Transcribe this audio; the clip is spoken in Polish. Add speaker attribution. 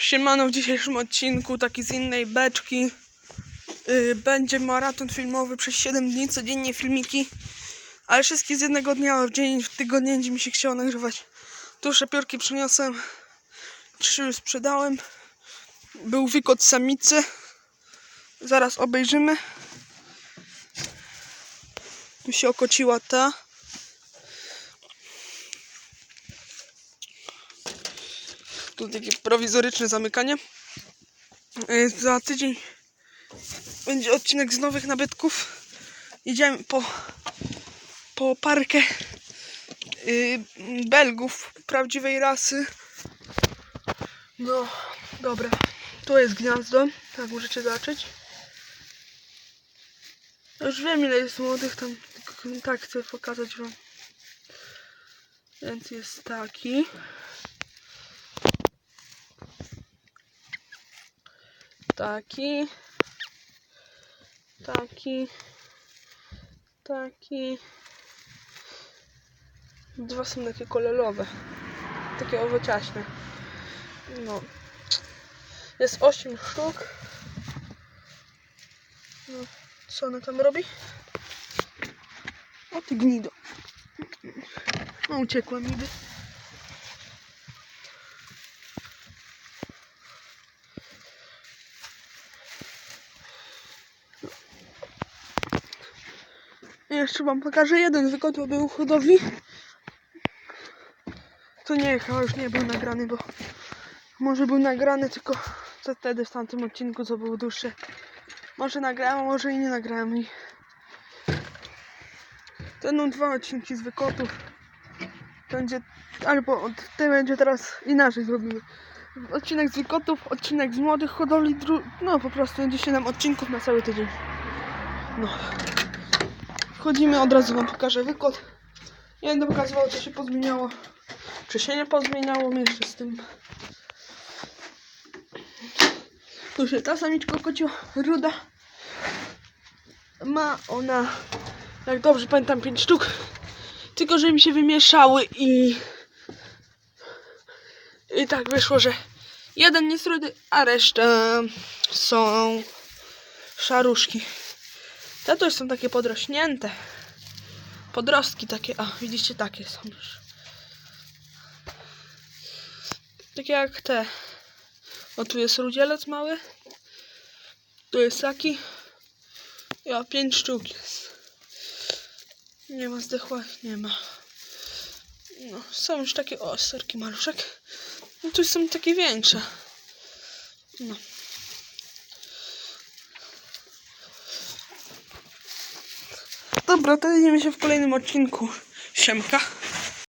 Speaker 1: Siemano w dzisiejszym odcinku, taki z innej beczki. Yy, będzie maraton filmowy przez 7 dni, codziennie filmiki. Ale wszystkie z jednego dnia, w dzień, w tygodniu, gdzie mi się chciało nagrywać. Tu szapiorki przyniosłem. Trzy sprzedałem. Był wykot samicy. Zaraz obejrzymy. Tu się okociła ta. Tu takie prowizoryczne zamykanie. E, Za tydzień będzie odcinek z nowych nabytków. Idziemy po, po parkę y, Belgów prawdziwej rasy. No, dobra. To jest gniazdo, tak możecie zobaczyć. Już wiem ile jest młodych tam, tak chcę pokazać wam. Więc jest taki. Taki. Taki. Taki. Dwa są takie kolonowe. Takie owociaśne. No. Jest 8 sztuk. No. Co ona tam robi? O ty gnido. No uciekła niby. Jeszcze wam pokażę jeden wykot, bo był hodowli. To nie, chyba już nie był nagrany, bo może był nagrany, tylko co wtedy w tamtym odcinku, co był dłuższy. Może nagrałem, może i nie nagrałem. I... To będą dwa odcinki z wykotów. Będzie, albo ten będzie teraz inaczej zrobimy. Odcinek z wykotów, odcinek z młodych hodowli, no po prostu będzie 7 odcinków na cały tydzień. No. Wchodzimy, od razu wam pokażę wykład. Nie będę pokazywał, co się pozmieniało. Czy się nie pozmieniało, jeszcze z tym. Tu się ta samiczka kociła, ruda. Ma ona, jak dobrze pamiętam, 5 sztuk. Tylko, że mi się wymieszały i... I tak wyszło, że jeden jest rudy, a reszta są szaruszki. Te to już są takie podrośnięte. Podrostki takie, a widzicie, takie są już. Takie jak te. O, tu jest rudzielec mały. Tu jest taki. Ja, pięć sztuk jest. Nie ma zdechła, nie ma. No, są już takie, o, serki maluszek. No, tu są takie większe. No. Dobra, to widzimy się w kolejnym odcinku. Siemka.